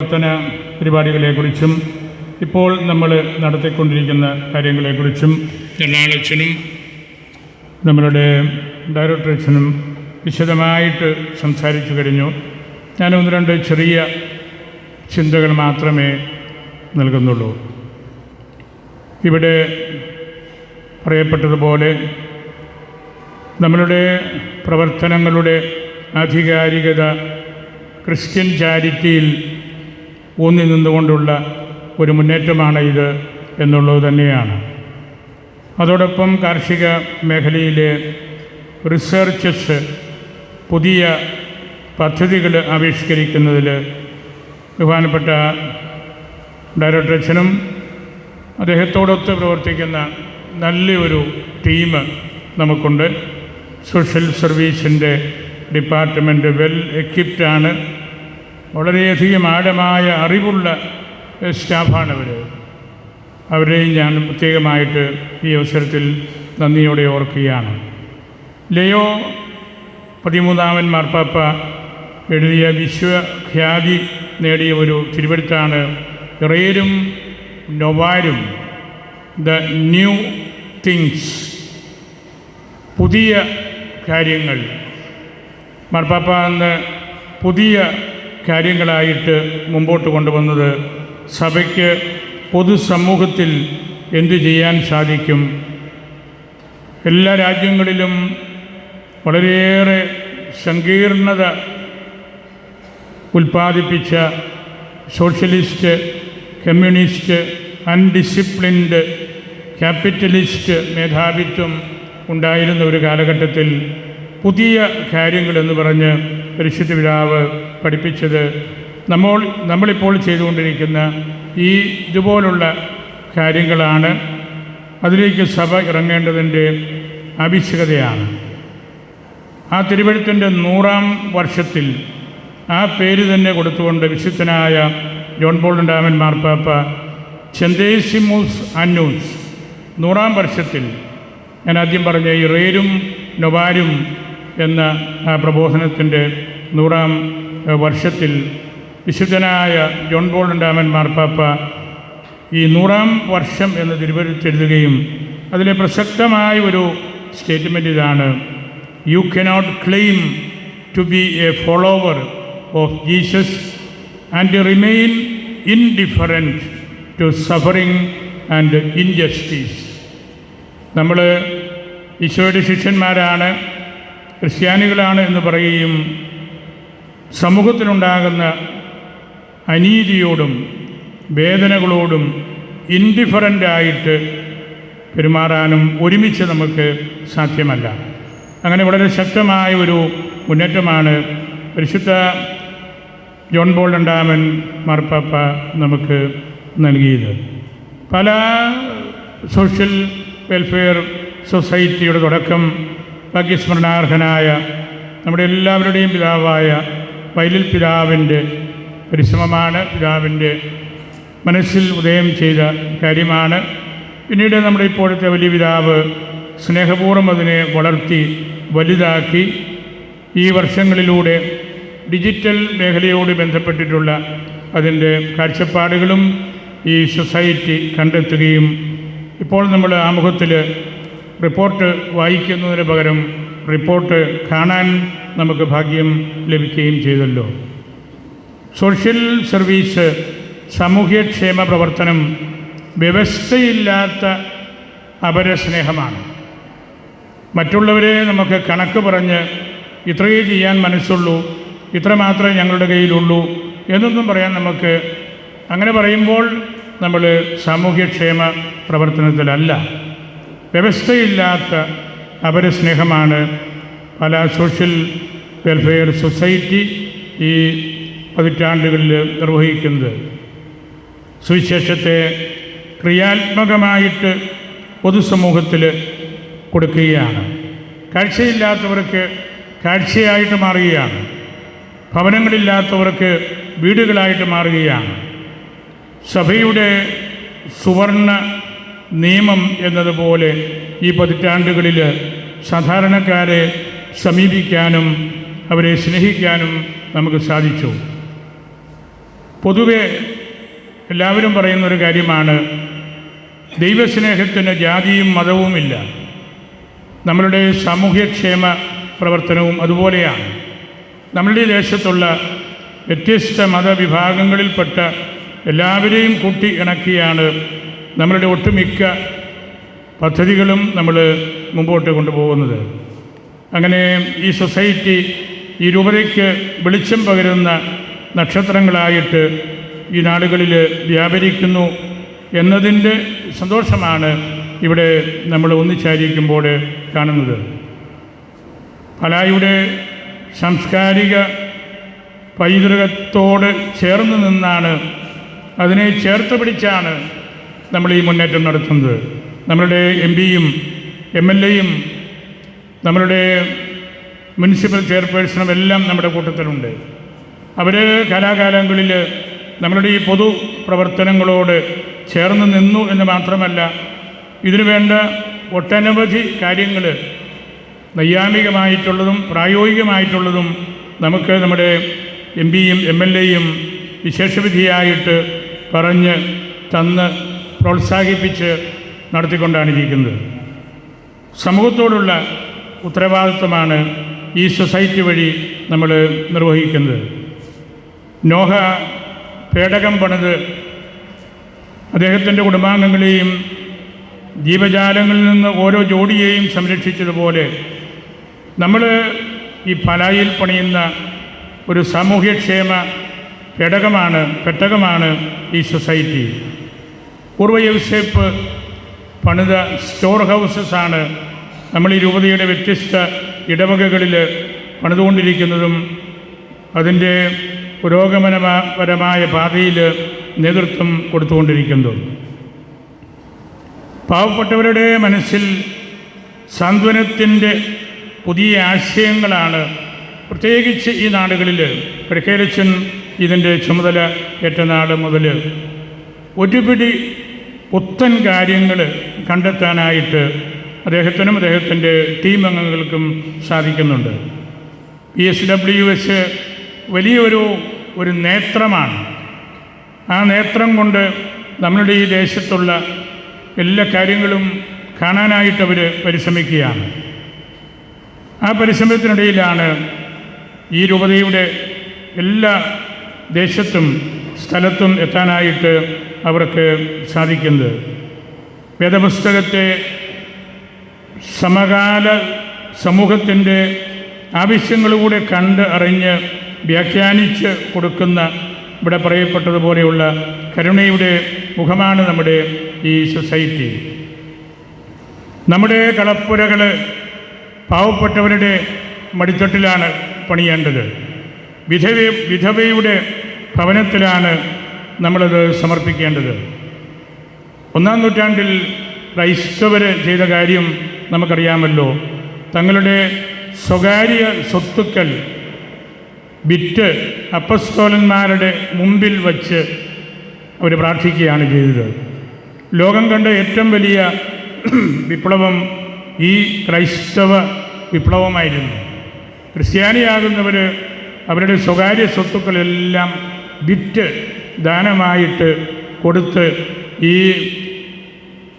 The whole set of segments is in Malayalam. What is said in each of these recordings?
പ്രവർത്തന പരിപാടികളെക്കുറിച്ചും ഇപ്പോൾ നമ്മൾ നടത്തിക്കൊണ്ടിരിക്കുന്ന കാര്യങ്ങളെക്കുറിച്ചും അച്ഛനും നമ്മളുടെ ഡയറക്ടർ അച്ഛനും വിശദമായിട്ട് സംസാരിച്ചു കഴിഞ്ഞു. ഞാൻ ഒന്ന് രണ്ട് ചെറിയ ചിന്തകൾ മാത്രമേ നൽകുന്നുള്ളൂ. ഇവിടെ പറയപ്പെട്ടതുപോലെ നമ്മളുടെ പ്രവർത്തനങ്ങളുടെ ആധികാരികത ക്രിസ്ത്യൻ ചാരിറ്റിയിൽ ഊന്നി നിന്നുകൊണ്ടുള്ള ഒരു മുന്നേറ്റമാണ് ഇത് എന്നുള്ളത് തന്നെയാണ്. അതോടൊപ്പം കാർഷിക മേഖലയിലെ റിസർച്ചസ് പുതിയ പദ്ധതികൾ ആവിഷ്കരിക്കുന്നതിൽ ബഹുമാനപ്പെട്ട ഡയറക്ടർ അച്ഛനും അദ്ദേഹത്തോടൊത്ത് പ്രവർത്തിക്കുന്ന നല്ലൊരു ടീം നമുക്കുണ്ട്. സോഷ്യൽ സർവീസിന്റെ ഡിപ്പാർട്ട്മെന്റ് വെൽ എക്വിപ്റ്റാണ് വളരെയധികം ആഴമായ അറിവുള്ള സ്റ്റാഫാണ് അവർ അവരെയും ഞാൻ പ്രത്യേകമായിട്ട് ഈ അവസരത്തിൽ നന്ദിയോടെ ഓർക്കുകയാണ്. ലയോ പതിമൂന്നാമൻ മാർപ്പാപ്പ എഴുതിയ വിശ്വഖ്യാതി നേടിയ ഒരു തിരുവഴുത്താണ് ഇറേരും നൊവാരും ദ ന്യൂ തിങ്സ്. പുതിയ കാര്യങ്ങൾ. മാർപ്പാപ്പ അന്ന് പുതിയ കാര്യങ്ങളായിട്ട് മുമ്പോട്ട് കൊണ്ടുവന്നത് സഭയ്ക്ക് പൊതുസമൂഹത്തിൽ എന്തു ചെയ്യാൻ സാധിക്കും? എല്ലാ രാജ്യങ്ങളിലും വളരെയേറെ സങ്കീർണത ഉൽപ്പാദിപ്പിച്ച സോഷ്യലിസ്റ്റ് കമ്മ്യൂണിസ്റ്റ് അൺഡിസിപ്ലിൻഡ് ക്യാപിറ്റലിസ്റ്റ് മേധാവിത്വം ഉണ്ടായിരുന്ന ഒരു കാലഘട്ടത്തിൽ പുതിയ കാര്യങ്ങളെന്ന് പറഞ്ഞ് പരിശുദ്ധ പിതാവ് പഠിപ്പിച്ചത് നമ്മൾ നമ്മളിപ്പോൾ ചെയ്തുകൊണ്ടിരിക്കുന്ന ഈ ഇതുപോലുള്ള കാര്യങ്ങളാണ്. അതിലേക്ക് സഭ ഇറങ്ങേണ്ടതിന്റെ ആവശ്യകതയാണ്. ആ തിരുവഴുത്തിന്റെ നൂറാം വർഷത്തിൽ ആ പേര് തന്നെ കൊടുത്തുകൊണ്ട് വിശുദ്ധനായ ജോൺ പോൾ ഡാമൻ മാർപ്പാപ്പ ചെന്തേസിമൂസ് അന്നൂസ് നൂറാം വർഷത്തിൽ ഞാൻ ആദ്യം പറഞ്ഞ ഈ റേരും നൊവാരും എന്ന ആ പ്രബോധനത്തിന്റെ നൂറാം വർഷത്തിൽ വിശുദ്ധനായ ജോൺ പോൾ രണ്ടാമൻ മാർപ്പാപ്പ ഈ നൂറാം വർഷം എന്ന് തിരുവരുത്തെഴുതുകയും അതിലെ പ്രസക്തമായ ഒരു സ്റ്റേറ്റ്മെന്റ് ഇതാണ്. You cannot claim to be a follower of Jesus and remain indifferent to suffering and injustice നമ്മൾ ഈശോയുടെ ശിഷ്യന്മാരാണ് ക്രിസ്ത്യാനികളാണ് എന്ന് പറയുകയും സമൂഹത്തിനുണ്ടാകുന്ന അനീതിയോടും വേദനകളോടും ഇൻഡിഫറന്റായിട്ട് പെരുമാറാനും ഒരുമിച്ച് നമുക്ക് സാധ്യമല്ല. അങ്ങനെ വളരെ ശക്തമായ ഒരു മുന്നേറ്റമാണ് പരിശുദ്ധ ജോൺ ബോൾ രണ്ടാമൻ മാർപ്പാപ്പ നമുക്ക് നൽകിയത്. പല സോഷ്യൽ വെൽഫെയർ സൊസൈറ്റിയുടെ തുടക്കം ഭാഗ്യസ്മരണാർഹനായ നമ്മുടെ എല്ലാവരുടെയും പിതാവായ വൈലിൽ പിതാവിന്റെ പരിശ്രമമാണ് പിതാവിന്റെ മനസ്സിൽ ഉദയം ചെയ്ത കാര്യമാണ്. പിന്നീട് നമ്മുടെ ഇപ്പോഴത്തെ വലിയ പിതാവ് സ്നേഹപൂർവം അതിനെ വളർത്തി വലുതാക്കി. ഈ വർഷങ്ങളിലൂടെ ഡിജിറ്റൽ മേഖലയോട് ബന്ധപ്പെട്ടിട്ടുള്ള അതിന്റെ കാഴ്ചപ്പാടുകളും ഈ സൊസൈറ്റി കണ്ടെത്തുകയും ഇപ്പോൾ നമ്മൾ ആമുഖത്തിൽ റിപ്പോർട്ട് വായിക്കുന്നതിന് പകരം റിപ്പോർട്ട് കാണാൻ നമുക്ക് ഭാഗ്യം ലഭിക്കുകയും ചെയ്തല്ലോ. സോഷ്യൽ സർവീസ് സാമൂഹ്യക്ഷേമ പ്രവർത്തനം വ്യവസ്ഥയില്ലാത്ത അപരസ്നേഹമാണ് മറ്റുള്ളവരെ നമുക്ക് കണക്ക് പറഞ്ഞ് ഇത്രയേ ചെയ്യാൻ മനസ്സുള്ളൂ ഇത്ര മാത്രമേ ഞങ്ങളുടെ കയ്യിലുള്ളൂ എന്നൊന്നും പറയാൻ നമുക്ക് അങ്ങനെ പറയുമ്പോൾ നമ്മൾ സാമൂഹ്യക്ഷേമ പ്രവർത്തനത്തിലല്ല. വ്യവസ്ഥയില്ലാത്ത അപരസ്നേഹമാണ് പല സോഷ്യൽ വെൽഫെയർ സൊസൈറ്റി ഈ പതിറ്റാണ്ടുകളിൽ നിർവഹിക്കുന്നത്. സുവിശേഷത്തെ ക്രിയാത്മകമായിട്ട് പൊതുസമൂഹത്തിൽ കൊടുക്കുകയാണ്. കാഴ്ചയില്ലാത്തവർക്ക് കാഴ്ചയായിട്ട് മാറുകയാണ്. ഭവനങ്ങളില്ലാത്തവർക്ക് വീടുകളായിട്ട് മാറുകയാണ്. സഭയുടെ സുവർണ നിയമം എന്നതുപോലെ ഈ പതിറ്റാണ്ടുകളിൽ സാധാരണക്കാരെ സമീപിക്കാനും അവരെ സ്നേഹിക്കാനും നമുക്ക് സാധിച്ചു. പൊതുവെ എല്ലാവരും പറയുന്നൊരു കാര്യമാണ് ദൈവസ്നേഹത്തിന് ജാതിയും മതവുമില്ല. നമ്മളുടെ സാമൂഹ്യക്ഷേമ പ്രവർത്തനവും അതുപോലെയാണ്. നമ്മളുടെ ദേശത്തുള്ള വ്യത്യസ്ത മതവിഭാഗങ്ങളിൽപ്പെട്ട എല്ലാവരെയും കൂട്ടി ഇണക്കിയാണ് നമ്മളുടെ ഒട്ടുമിക്ക പദ്ധതികളും നമ്മൾ മുമ്പോട്ട് കൊണ്ടുപോകുന്നത്. അങ്ങനെ ഈ സൊസൈറ്റി ഈ രൂപതയ്ക്ക് വെളിച്ചം പകരുന്ന നക്ഷത്രങ്ങളായിട്ട് ഈ നാടുകളിൽ വ്യാപരിക്കുന്നു എന്നതിന്റെ സന്തോഷമാണ് ഇവിടെ നമ്മൾ ഒന്നിച്ചായിരിക്കുമ്പോൾ കാണുന്നത്. പലായുടെ സാംസ്കാരിക പൈതൃകത്തോട് ചേർന്ന് നിന്നാണ് അതിനെ ചേർത്ത് പിടിച്ചാണ് നമ്മൾ ഈ മുന്നേറ്റം നടത്തുന്നത്. നമ്മളുടെ എം പിയും എം എൽ എയും നമ്മളുടെ മുനിസിപ്പൽ ചെയർപേഴ്സണും എല്ലാം നമ്മുടെ കൂട്ടത്തിലുണ്ട്. അവർ കലാകാലങ്ങളിൽ നമ്മളുടെ ഈ പൊതു പ്രവർത്തനങ്ങളോട് ചേർന്ന് നിന്നു എന്ന് മാത്രമല്ല ഇതിനു വേണ്ട ഒട്ടനവധി കാര്യങ്ങൾ നൈയാമികമായിട്ടുള്ളതും പ്രായോഗികമായിട്ടുള്ളതും നമുക്ക് നമ്മുടെ എം പിയും എം എൽ എയും വിശേഷവിധിയായിട്ട് പറഞ്ഞ് തന്ന് പ്രോത്സാഹിപ്പിച്ച് നടത്തിക്കൊണ്ടാണ് ഇരിക്കുന്നത്. സമൂഹത്തോടുള്ള ഉത്തരവാദിത്വമാണ് ഈ സൊസൈറ്റി വഴി നമ്മൾ നിർവഹിക്കുന്നത്. നോഹ പേടകം പണിത് അദ്ദേഹത്തിന്റെ കുടുംബാംഗങ്ങളെയും ജീവജാലങ്ങളിൽ നിന്ന് ഓരോ ജോഡിയെയും സംരക്ഷിച്ചതുപോലെ നമ്മൾ ഈ പലായിൽ പണിയുന്ന ഒരു സാമൂഹ്യക്ഷേമ പേടകമാണ് പെട്ടകമാണ് ഈ സൊസൈറ്റി. പൂർവ യൂസേപ്പ് പണിത സ്റ്റോർ ഹൗസസ് ആണ് നമ്മൾ ഈ രൂപതയുടെ വ്യത്യസ്ത ഇടവകകളിൽ പണിതുകൊണ്ടിരിക്കുന്നതും അതിന്റെ പുരോഗമനപരമായ പാതയിൽ നേതൃത്വം കൊടുത്തുകൊണ്ടിരിക്കുന്നതും. പാവപ്പെട്ടവരുടെ മനസ്സിൽ സാന്ത്വനത്തിന്റെ പുതിയ ആശയങ്ങളാണ്. പ്രത്യേകിച്ച് ഈ നാടുകളിൽ പ്രഖേലച്ചൻ ഇതിന്റെ ചുമതല ഏറ്റ നാട് മുതൽ ഒരുപിടി പുത്തൻ കാര്യങ്ങൾ കണ്ടെത്താനായിട്ട് അദ്ദേഹത്തിനും അദ്ദേഹത്തിന്റെ ടീം അംഗങ്ങൾക്കും സാധിക്കുന്നുണ്ട്. പി എസ് ഡബ്ല്യു എസ് വലിയൊരു ഒരു നേത്രമാണ്. ആ നേത്രം കൊണ്ട് നമ്മളുടെ ഈ ദേശത്തുള്ള എല്ലാ കാര്യങ്ങളും കാണാനായിട്ട് അവർ പരിശ്രമിക്കുകയാണ്. ആ പരിശ്രമത്തിനിടയിലാണ് ഈ രൂപതയുടെ എല്ലാ ദേശത്തും സ്ഥലത്തും എത്താനായിട്ട് അവർക്ക് സാധിക്കുന്നത്. വേദപുസ്തകത്തെ സമകാല സമൂഹത്തിന്റെ ആവശ്യങ്ങളുകൂടെ കണ്ട് അറിഞ്ഞ് വ്യാഖ്യാനിച്ച് കൊടുക്കുന്ന ഇവിടെ പറയപ്പെട്ടതുപോലെയുള്ള കരുണയുടെ മുഖമാണ് നമ്മുടെ ഈ സൊസൈറ്റി. നമ്മുടെ കളപ്പുരകൾ പാവപ്പെട്ടവരുടെ മടിത്തട്ടിലാണ് പണിയേണ്ടത്. വിധവ വിധവയുടെ ഭവനത്തിലാണ് നമ്മളത് സമർപ്പിക്കേണ്ടത്. ഒന്നാം നൂറ്റാണ്ടിൽ ക്രൈസ്തവർ ചെയ്ത കാര്യം നമുക്കറിയാമല്ലോ. തങ്ങളുടെ സ്വകാര്യ സ്വത്തുക്കൾ വിറ്റ് അപ്പസ്തോലന്മാരുടെ മുമ്പിൽ വച്ച് അവർ പ്രാർത്ഥിക്കുകയാണ് ചെയ്തത്. ലോകം കണ്ട ഏറ്റവും വലിയ വിപ്ലവം ഈ ക്രൈസ്തവ വിപ്ലവമായിരുന്നു. ക്രിസ്ത്യാനിയാകുന്നവർ അവരുടെ സ്വകാര്യ സ്വത്തുക്കളെല്ലാം വിറ്റ് ദാനമായിട്ട് കൊടുത്ത് ഈ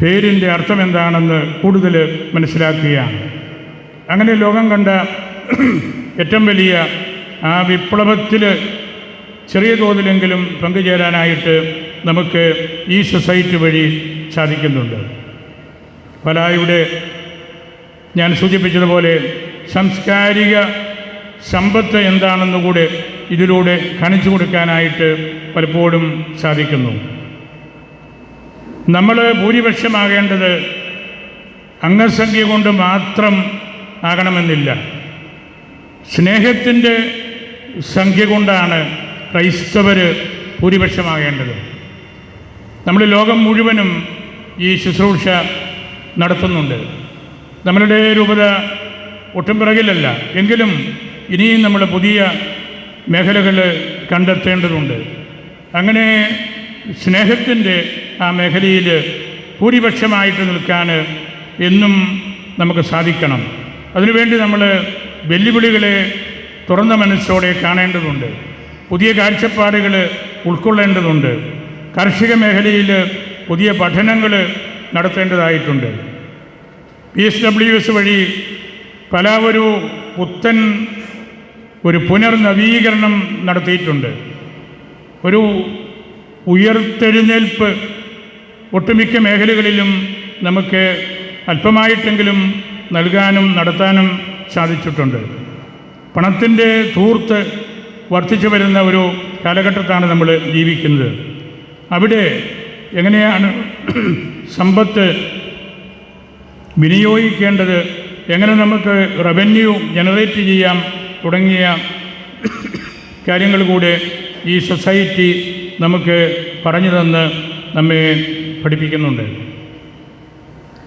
പേരിന്റെ അർത്ഥം എന്താണെന്ന് കൂടുതൽ മനസ്സിലാക്കുകയാണ്. അങ്ങനെ ലോകം കണ്ട ഏറ്റവും വലിയ ആ വിപ്ലവത്തിൽ ചെറിയ തോതിലെങ്കിലും പങ്കുചേരാനായിട്ട് നമുക്ക് ഈ സൊസൈറ്റി വഴി സാധിക്കുന്നുണ്ട്. പലായുടെ ഞാൻ സൂചിപ്പിച്ചതുപോലെ സാംസ്കാരിക സമ്പത്ത് എന്താണെന്നുകൂടെ ഇതിലൂടെ കാണിച്ചു കൊടുക്കാനായിട്ട് പലപ്പോഴും സാധിക്കുന്നു. നമ്മൾ ഭൂരിപക്ഷമാകേണ്ടത് അംഗസംഖ്യ കൊണ്ട് മാത്രം ആകണമെന്നില്ല. സ്നേഹത്തിന്റെ സംഖ്യ കൊണ്ടാണ് ക്രൈസ്തവർ ഭൂരിപക്ഷമാകേണ്ടത്. നമ്മൾ ലോകം മുഴുവനും ഈ ശുശ്രൂഷ നടത്തുന്നുണ്ട്. നമ്മളുടെ രൂപത ഒട്ടും പിറകിലല്ല. എങ്കിലും ഇനിയും നമ്മൾ പുതിയ മേഖലകൾ കണ്ടെത്തേണ്ടതുണ്ട്. അങ്ങനെ സ്നേഹത്തിന്റെ ആ മേഖലയിൽ ഭൂരിപക്ഷമായിട്ട് നിൽക്കാൻ എന്നും നമുക്ക് സാധിക്കണം. അതിനുവേണ്ടി നമ്മൾ വെല്ലുവിളികളെ തുറന്ന മനസ്സോടെ കാണേണ്ടതുണ്ട്. പുതിയ കാഴ്ചപ്പാടുകൾ ഉൾക്കൊള്ളേണ്ടതുണ്ട്. കാർഷിക മേഖലയിൽ പുതിയ പഠനങ്ങൾ നടത്തേണ്ടതായിട്ടുണ്ട്. പി എസ് ഡബ്ല്യു എസ് വഴി പല ഒരു പുത്തൻ ഒരു പുനർനവീകരണം നടത്തിയിട്ടുണ്ട്. ഒരു ഉയർത്തെഴുന്നേൽപ്പ് ഒട്ടുമിക്ക മേഖലകളിലും നമുക്ക് അല്പമായിട്ടെങ്കിലും നൽകാനും നടത്താനും സാധിച്ചിട്ടുണ്ട്. പണത്തിന്റെ തൂർത്ത് വർദ്ധിച്ചു വരുന്ന ഒരു കാലഘട്ടത്താണ് നമ്മൾ ജീവിക്കുന്നത്. അവിടെ എങ്ങനെയാണ് സമ്പത്ത് വിനിയോഗിക്കേണ്ടത് എങ്ങനെ നമുക്ക് റവന്യൂ ജനറേറ്റ് ചെയ്യാം തുടങ്ങിയ കാര്യങ്ങൾ കൂടെ ഈ സൊസൈറ്റി നമുക്ക് പറഞ്ഞു തന്ന് നമ്മെ പഠിപ്പിക്കുന്നുണ്ട്.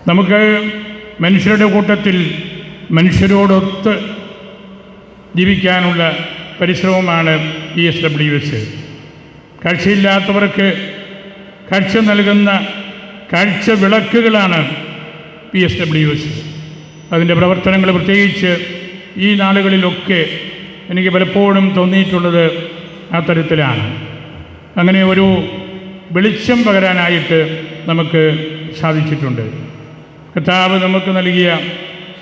നമുക്ക് മനുഷ്യരുടെ കൂട്ടത്തിൽ മനുഷ്യരോടൊത്ത് ജീവിക്കാനുള്ള പരിശ്രമമാണ് ഇ എസ് ഡബ്ല്യു എസ് കാഴ്ചയില്ലാത്തവർക്ക് കാഴ്ച നൽകുന്ന കാഴ്ച വിളക്കുകളാണ് പി എസ് ഡബ്ല്യു എസ് അതിന്റെ പ്രവർത്തനങ്ങൾ പ്രത്യേകിച്ച് ഈ നാളുകളിലൊക്കെ എനിക്ക് പലപ്പോഴും തോന്നിയിട്ടുള്ളത് ആ തരത്തിലാണ്. അങ്ങനെ ഒരു വെളിച്ചം പകരാനായിട്ട് നമുക്ക് സാധിച്ചിട്ടുണ്ട്. കർത്താവ് നമുക്ക് നൽകിയ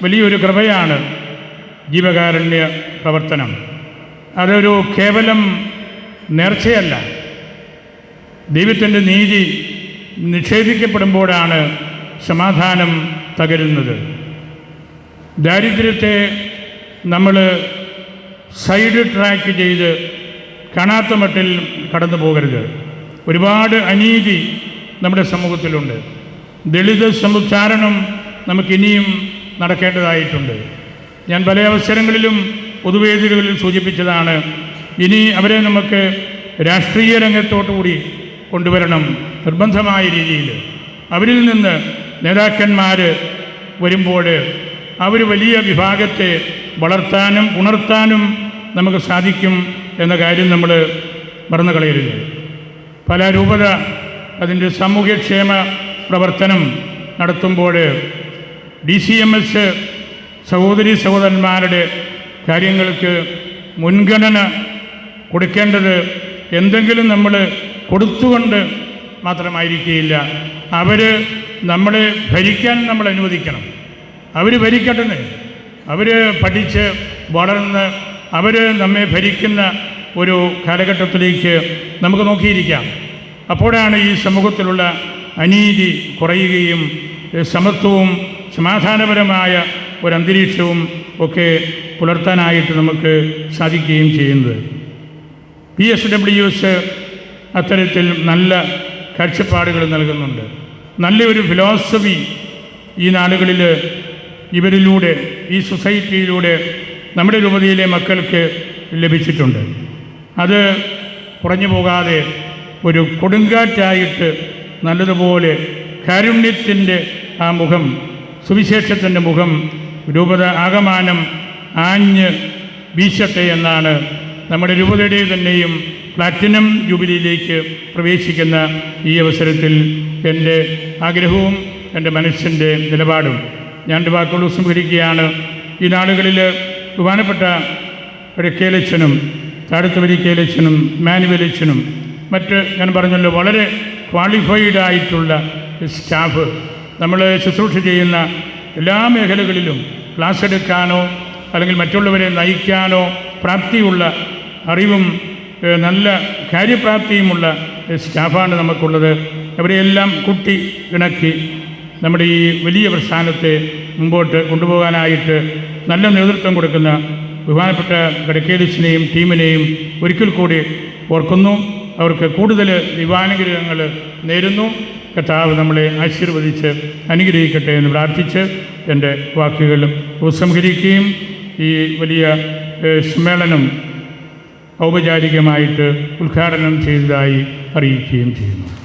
വലിയൊരു കൃപയാണ് ജീവകാരുണ്യ പ്രവർത്തനം. അതൊരു കേവലം നേർച്ചയല്ല. ദൈവത്തിന്റെ നീതി നിഷേധിക്കപ്പെടുമ്പോഴാണ് സമാധാനം തകരുന്നത്. ദാരിദ്ര്യത്തെ നമ്മൾ സൈഡ് ട്രാക്ക് ചെയ്ത് കാണാത്ത മട്ടിൽ കടന്നു പോകരുത് ഒരുപാട് അനീതി നമ്മുടെ സമൂഹത്തിലുണ്ട്. ദളിത് സമുച്ചാരണം നമുക്കിനിയും നടക്കേണ്ടതായിട്ടുണ്ട്. ഞാൻ പല അവസരങ്ങളിലും പൊതുവേദികളിൽ സൂചിപ്പിച്ചതാണ് ഇനി അവരെ നമുക്ക് രാഷ്ട്രീയ രംഗത്തോടുകൂടി കൊണ്ടുവരണം നിർബന്ധമായ രീതിയിൽ. അവരിൽ നിന്ന് നേതാക്കന്മാർ വരുമ്പോൾ അവർ വലിയ വിഭാഗത്തെ വളർത്താനും ഉണർത്താനും നമുക്ക് സാധിക്കും എന്ന കാര്യം നമ്മൾ മറന്നു കളയരുത് പല രൂപത അതിന്റെ സാമൂഹ്യക്ഷേമ പ്രവർത്തനം നടത്തുമ്പോൾ ഡി സി എം എസ് സഹോദരി സഹോദരന്മാരുടെ കാര്യങ്ങൾക്ക് മുൻഗണന കൊടുക്കേണ്ടത് എന്തെങ്കിലും നമ്മൾ കൊടുത്തുകൊണ്ട് മാത്രമായിരിക്കുകയില്ല. അവർ നമ്മളെ ഭരിക്കാൻ നമ്മൾ അനുവദിക്കണം. അവർ ഭരിക്കട്ടെ അവർ പഠിച്ച് വളർന്ന് അവർ നമ്മെ ഭരിക്കുന്ന ഒരു കാലഘട്ടത്തിലേക്ക് നമുക്ക് നോക്കിയിരിക്കാം. അപ്പോഴാണ് ഈ സമൂഹത്തിലുള്ള അനീതി കുറയുകയും സമത്വവും സമാധാനപരമായ ഒരു അന്തരീക്ഷവും ഒക്കെ പുലർത്താനായിട്ട് നമുക്ക് സാധിക്കുകയും ചെയ്യുന്നത്. പി എസ് ഡബ്ല്യു എസ് അത്തരത്തിൽ നല്ല കാഴ്ചപ്പാടുകൾ നൽകുന്നുണ്ട്. നല്ലൊരു ഫിലോസഫി ഈ നാടുകളിൽ ഇവരിലൂടെ ഈ സൊസൈറ്റിയിലൂടെ നമ്മുടെ രൂപതയിലെ മക്കൾക്ക് ലഭിച്ചിട്ടുണ്ട്. അത് കുറഞ്ഞു പോകാതെ ഒരു കൊടുങ്കാറ്റായിട്ട് നല്ലതുപോലെ കാരുണ്യത്തിന്റെ ആ മുഖം സുവിശേഷത്തിന്റെ മുഖം രൂപത ആകമാനം ആഞ്ഞ് വീശട്ടെ എന്നാണ് നമ്മുടെ രൂപതയുടെ തന്നെയും പ്ലാറ്റിനം ജൂബിലിയിലേക്ക് പ്രവേശിക്കുന്ന ഈ അവസരത്തിൽ എന്റെ ആഗ്രഹവും എന്റെ മനസ്സിന്റെ നിലപാടും. ഞാൻ വാക്കുകൾ സ്വീകരിക്കുകയാണ് ഈ നാളുകളിൽ ബഹുമാനപ്പെട്ട ഒരു കേലച്ചനും താഴത്തുവരി മാനുവൽ മാനുവലച്ചനും മറ്റ് ഞാൻ പറഞ്ഞല്ലോ വളരെ ക്വാളിഫൈഡ് ആയിട്ടുള്ള സ്റ്റാഫ് നമ്മൾ ശുശ്രൂഷ ചെയ്യുന്ന എല്ലാ മേഖലകളിലും ക്ലാസ് എടുക്കാനോ അല്ലെങ്കിൽ മറ്റുള്ളവരെ നയിക്കാനോ പ്രാപ്തിയുള്ള അറിവും നല്ല കാര്യപ്രാപ്തിയുമുള്ള സ്റ്റാഫാണ് നമുക്കുള്ളത്. അവരെയെല്ലാം കുട്ടി ഇണക്കി നമ്മുടെ ഈ വലിയ പ്രസ്ഥാനത്തെ മുമ്പോട്ട് കൊണ്ടുപോകാനായിട്ട് നല്ല നേതൃത്വം കൊടുക്കുന്ന ബഹുമാനപ്പെട്ട ഗഡക്കേലിസിനെയും ടീമിനെയും ഒരിക്കൽ കൂടി ഓർക്കുന്നു. അവർക്ക് കൂടുതൽ ദിവാനുഗ്രഹങ്ങൾ നേരുന്നു. കർത്താവ് നമ്മളെ ആശീർവദിച്ച് അനുഗ്രഹിക്കട്ടെ എന്ന് പ്രാർത്ഥിച്ച് എന്റെ വാക്കുകൾ ഉപസംഹരിക്കുകയും ഈ വലിയ സമ്മേളനം ഔപചാരികമായിട്ട് ഉദ്ഘാടനം ചെയ്തതായി അറിയിക്കുകയും ചെയ്യുന്നു.